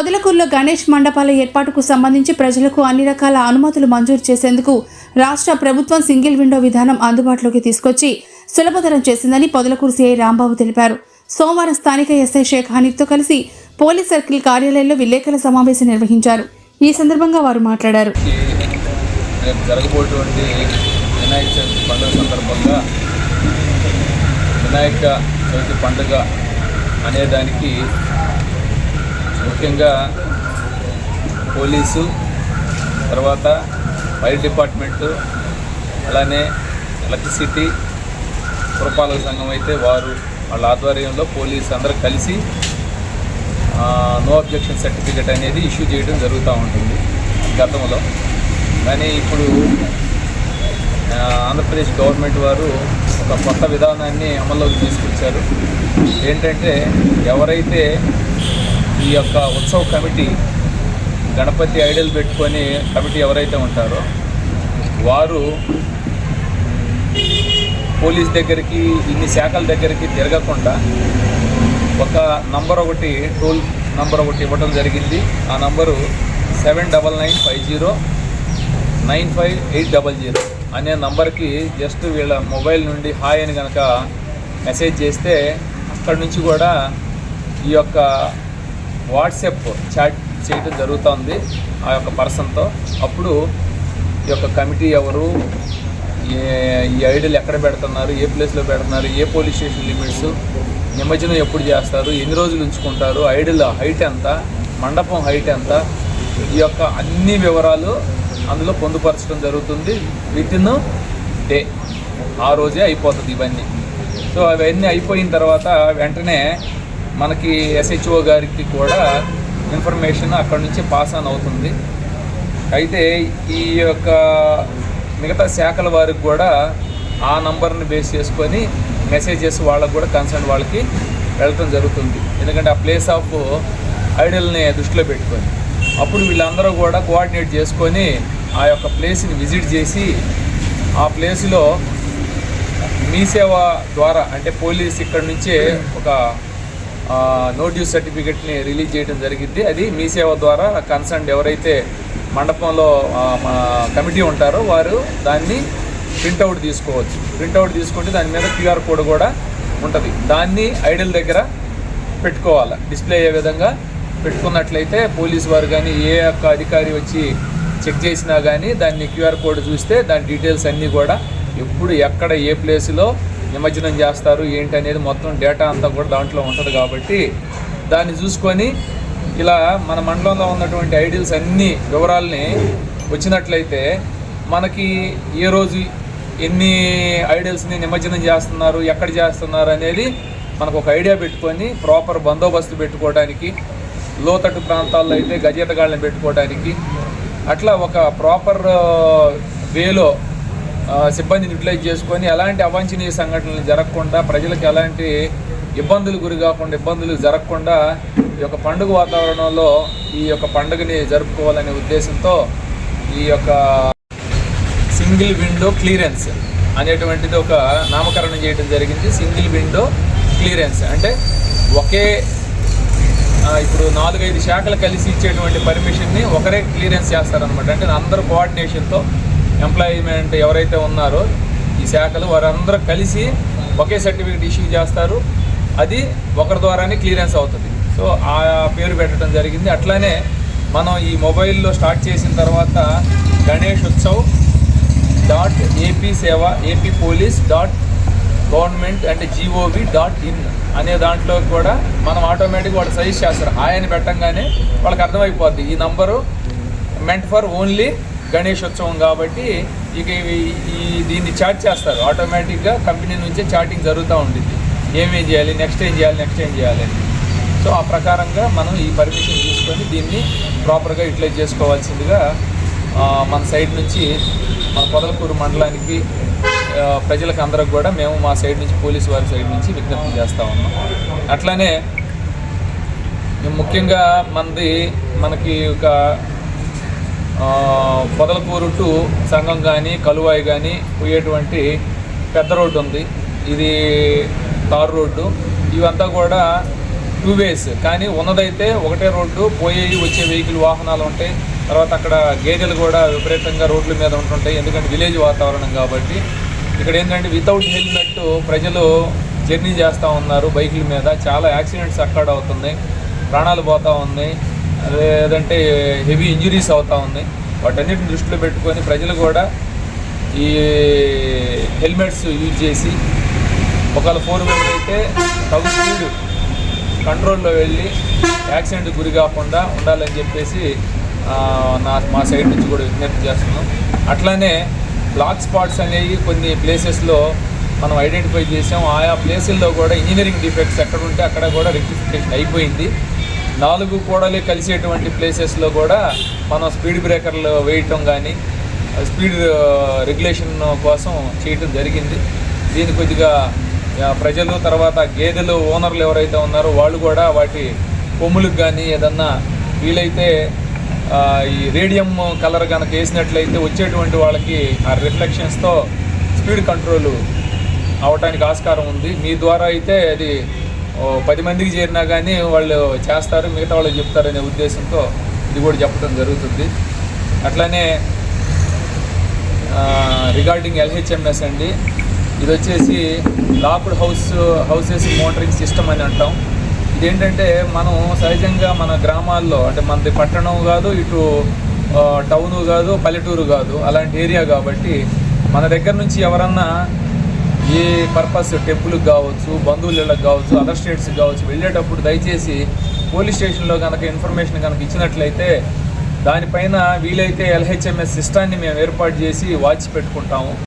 పొదలకూరులో గణేష్ మండపాల ఏర్పాటుకు సంబంధించి ప్రజలకు అన్ని రకాల అనుమతులు మంజూరు చేసేందుకు రాష్ట్ర ప్రభుత్వం సింగిల్ విండో విధానం అందుబాటులోకి తీసుకొచ్చి సులభతరం చేసిందని పొదలకూరు సీఐ రాంబాబు తెలిపారు. సోమవారం స్థానిక ఎస్ఐ షేక్ హనీఫ్తో కలిసి పోలీస్ సర్కిల్ కార్యాలయంలో విలేకరుల సమావేశం నిర్వహించారు. ఈ సందర్భంగా వారు మాట్లాడారు. జరగబోయేటువంటి వినాయక చవితి పండుగ సందర్భంగా వినాయక చవితి పండుగ అనేదానికి ముఖ్యంగా పోలీసు తర్వాత ఫైర్ డిపార్ట్మెంటు అలానే ఎలక్ట్రిసిటీ పురపాలక సంఘం అయితే వారు వాళ్ళ ఆధ్వర్యంలో పోలీసు అందరూ కలిసి నో అబ్జెక్షన్ సర్టిఫికేట్ అనేది ఇష్యూ చేయడం జరుగుతూ ఉంటుంది గతంలో. కానీ ఇప్పుడు ఆంధ్రప్రదేశ్ గవర్నమెంట్ వారు ఒక కొత్త విధానాన్ని అమల్లోకి తీసుకొచ్చారు. ఏంటంటే ఎవరైతే ఈ యొక్క ఉత్సవ కమిటీ గణపతి ఐడల్ పెట్టుకొని కమిటీ ఎవరైతే ఉంటారో వారు పోలీస్ దగ్గరికి ఇన్ని శాఖల దగ్గరికి తిరగకుండా ఒక నంబర్ ఒకటి టోల్ నంబర్ ఒకటి ఇవ్వడం జరిగింది. ఆ number seven double nine five zero nine five eight double zero అనే నంబర్కి జస్ట్ వీళ్ళ మొబైల్ నుండి హాయ్ అని కనుక మెసేజ్ చేస్తే అక్కడి నుంచి కూడా ఈ యొక్క వాట్సాప్ చాట్ చేయడం జరుగుతుంది ఆ యొక్క పర్సన్తో. అప్పుడు ఈ యొక్క కమిటీ ఎవరు ఈ ఐడీలు ఎక్కడ పెడుతున్నారు ఏ ప్లేస్లో పెడుతున్నారు ఏ పోలీస్ స్టేషన్ లిమిట్స్ నిమజ్జనం ఎప్పుడు చేస్తారు ఎన్ని రోజులు ఉంచుకుంటారు ఐడీల హైట్ ఎంత మండపం హైట్ ఎంత ఈ యొక్క అన్ని వివరాలు అందులో పొందుపరచడం జరుగుతుంది విత్ ఇన్ డే. ఆ రోజే అయిపోతుంది ఇవన్నీ. సో అవన్నీ అయిపోయిన తర్వాత వెంటనే మనకి ఎస్హెచ్ఓ గారికి కూడా ఇన్ఫర్మేషన్ అక్కడ నుంచి పాస్ ఆన్ అవుతుంది. అయితే ఈ యొక్క మిగతా శాఖల వారికి కూడా ఆ నంబర్ని బేస్ చేసుకొని మెసేజెస్ వాళ్ళకు కూడా కన్సర్న్ వాళ్ళకి వెళ్ళటం జరుగుతుంది. ఎందుకంటే ఆ ప్లేస్ ఆఫ్ ఐడల్ని దృష్టిలో పెట్టుకొని అప్పుడు వీళ్ళందరూ కూడా కోఆర్డినేట్ చేసుకొని ఆ యొక్క ప్లేస్ని విజిట్ చేసి ఆ ప్లేస్లో మీ సేవ ద్వారా అంటే పోలీస్ ఇక్కడ నుంచే ఒక నోటీస్ సర్టిఫికెట్ని రిలీజ్ చేయడం జరిగింది. అది మీ సేవ ద్వారా కన్సర్న్ ఎవరైతే మండపంలో మా కమిటీ ఉంటారో వారు దాన్ని ప్రింట్అవుట్ తీసుకోవచ్చు. ప్రింట్అవుట్ తీసుకుంటే దాని మీద క్యూఆర్ కోడ్ కూడా ఉంటుంది. దాన్ని ఐడల్ దగ్గర పెట్టుకోవాలి. డిస్ప్లే అయ్యే విధంగా పెట్టుకున్నట్లయితే పోలీస్ వారు కానీ ఏ యొక్క అధికారి వచ్చి చెక్ చేసినా కానీ దాన్ని క్యూఆర్ కోడ్ చూస్తే దాని డీటెయిల్స్ అన్నీ కూడా ఎప్పుడు ఎక్కడ ఏ ప్లేస్లో నిమజ్జనం చేస్తారు ఏంటి అనేది మొత్తం డేటా అంతా కూడా దాంట్లో ఉంటుంది కాబట్టి దాన్ని చూసుకొని ఇలా మన మండలంలో ఉన్నటువంటి ఐడియల్స్ అన్ని వివరాలని వచ్చినట్లయితే మనకి ఏ రోజు ఎన్ని ఐడియల్స్ని నిమజ్జనం చేస్తున్నారు ఎక్కడ చేస్తున్నారు అనేది మనకు ఒక ఐడియా పెట్టుకొని ప్రాపర్ బందోబస్తు పెట్టుకోవడానికి లోతట్టు ప్రాంతాల్లో అయితే గజేతగాళ్ళని పెట్టుకోవడానికి అట్లా ఒక ప్రాపర్ వేలో uh, సిబ్బందిని యూటిలైజ్ చేసుకొని ఎలాంటి అవాంఛనీయ సంఘటనలు జరగకుండా ప్రజలకు ఎలాంటి ఇబ్బందులు గురి కాకుండా ఇబ్బందులు జరగకుండా ఈ యొక్క పండుగ వాతావరణంలో ఈ యొక్క పండుగని జరుపుకోవాలనే ఉద్దేశంతో ఈ యొక్క సింగిల్ విండో క్లియరెన్స్ అనేటువంటిది ఒక నామకరణం చేయడం జరిగింది. సింగిల్ విండో క్లియరెన్స్ అంటే ఒకే ఇప్పుడు నాలుగైదు శాఖలు కలిసి ఇచ్చేటువంటి పర్మిషన్ని ఒకరే క్లియరెన్స్ చేస్తారనమాట అంటే అందరూ కోఆర్డినేషన్తో ఎంప్లాయ్మెంట్ ఎవరైతే ఉన్నారో ఈ శాఖలు వారందరూ కలిసి ఒకే సర్టిఫికేట్ ఇష్యూ చేస్తారు. అది ఒకరి ద్వారానే క్లియరెన్స్ అవుతుంది. సో ఆ పేరు పెట్టడం జరిగింది. అట్లానే మనం ఈ మొబైల్లో స్టార్ట్ చేసిన తర్వాత Ganesh Utsav dot AP Seva AP police dot government అంటే G O V dot in అనే దాంట్లో కూడా మనం ఆటోమేటిక్ వాళ్ళు సజెస్ట్ చేస్తారు. హాయ్ అని పెట్టంగానే వాళ్ళకి అర్థమైపోద్ది. ఈ నంబరు మెంట్ ఫర్ ఓన్లీ గణేశోత్సవం కాబట్టి ఇక ఈ దీన్ని చాట్ చేస్తారు. ఆటోమేటిక్గా కంపెనీ నుంచే చాటింగ్ జరుగుతూ ఉంటుంది ఏమేం చేయాలి నెక్స్ట్ ఏం చేయాలి నెక్స్ట్ ఏం చేయాలి అని. సో ఆ ప్రకారంగా మనం ఈ పర్మిషన్ తీసుకొని దీన్ని ప్రాపర్గా యూటిలైజ్ చేసుకోవాల్సిందిగా మన సైడ్ నుంచి మన పొదలకూరు మండలానికి ప్రజలకు అందరికి కూడా మేము మా సైడ్ నుంచి పోలీసు వారి సైడ్ నుంచి విజ్ఞప్తి చేస్తూ ఉన్నాం. అట్లానే ముఖ్యంగా మనది మనకి ఒక పొదలకూరు టు సంఘం కానీ కలువాయి కానీ పోయేటువంటి పెద్ద రోడ్డు ఉంది. ఇది తారు రోడ్డు. ఇవంతా కూడా టూ వేస్. కానీ ఉన్నదైతే ఒకటే రోడ్డు పోయేవి వచ్చే వెహికల్ వాహనాలు ఉంటాయి. తర్వాత అక్కడ గేదెలు కూడా విపరీతంగా రోడ్ల మీద ఉంటుంటాయి. ఎందుకంటే విలేజ్ వాతావరణం కాబట్టి. ఇక్కడ ఏంటంటే వితౌట్ హెల్మెట్ ప్రజలు జర్నీ చేస్తూ ఉన్నారు బైకుల మీద. చాలా యాక్సిడెంట్స్ అక్కడ అవుతున్నాయి. ప్రాణాలు పోతూ ఉన్నాయి. లేదంటే హెవీ ఇంజురీస్ అవుతూ ఉన్నాయి. వాటన్నిటిని దృష్టిలో పెట్టుకొని ప్రజలు కూడా ఈ హెల్మెట్స్ యూజ్ చేసి ఒకవేళ ఫోర్ వీలర్ అయితే తగు స్పీడ్ కంట్రోల్లో వెళ్ళి యాక్సిడెంట్ గురి కాకుండా ఉండాలని చెప్పేసి నా మా సైడ్ నుంచి కూడా విజ్ఞప్తి చేస్తున్నాం. అట్లానే బ్లాక్ స్పాట్స్ అనేవి కొన్ని ప్లేసెస్లో మనం ఐడెంటిఫై చేసాం. ఆయా ప్లేసుల్లో కూడా ఇంజనీరింగ్ డిఫెక్ట్స్ ఎక్కడ ఉంటే అక్కడ కూడా రెక్టిఫికేషన్ అయిపోయింది. నాలుగు కూడలి కలిసేటువంటి ప్లేసెస్లో కూడా మనం స్పీడ్ బ్రేకర్లు వేయటం కానీ స్పీడ్ రెగ్యులేషన్ కోసం చేయటం జరిగింది. దీని కొద్దిగా ప్రజలు తర్వాత గేదెలు ఓనర్లు ఎవరైతే ఉన్నారో వాళ్ళు కూడా వాటి కొమ్ములకు కానీ ఏదన్నా వీలైతే ఈ రేడియం కలర్ కనుక వేసినట్లయితే వచ్చేటువంటి వాళ్ళకి ఆ రిఫ్లెక్షన్స్తో స్పీడ్ కంట్రోల్ అవటానికి ఆస్కారం ఉంది. మీ ద్వారా అయితే అది పది మందికి చేరినా కానీ వాళ్ళు చేస్తారు మిగతా వాళ్ళు చెప్తారనే ఉద్దేశంతో ఇది కూడా చెప్పడం జరుగుతుంది. అట్లానే రిగార్డింగ్ ఎల్హెచ్ఎంఎస్ అండి ఇది వచ్చేసి locked house houses monitoring system అని అంటాం. ఇదేంటంటే మనం సహజంగా మన గ్రామాల్లో అంటే మనది పట్టణం కాదు ఇటు టౌను కాదు పల్లెటూరు కాదు అలాంటి ఏరియా కాబట్టి మన దగ్గర నుంచి ఎవరన్నా ఏ పర్పస్ టెంపుల్కి కావచ్చు బంధువుల కావచ్చు అదర్ స్టేట్స్కి కావచ్చు వెళ్ళేటప్పుడు దయచేసి పోలీస్ స్టేషన్లో కనుక ఇన్ఫర్మేషన్ కనుక ఇచ్చినట్లయితే దానిపైన వీలైతే ఎల్హెచ్ఎంఎస్ సిస్టాన్ని మేము ఏర్పాటు చేసి వాచ్ పెట్టుకుంటాము.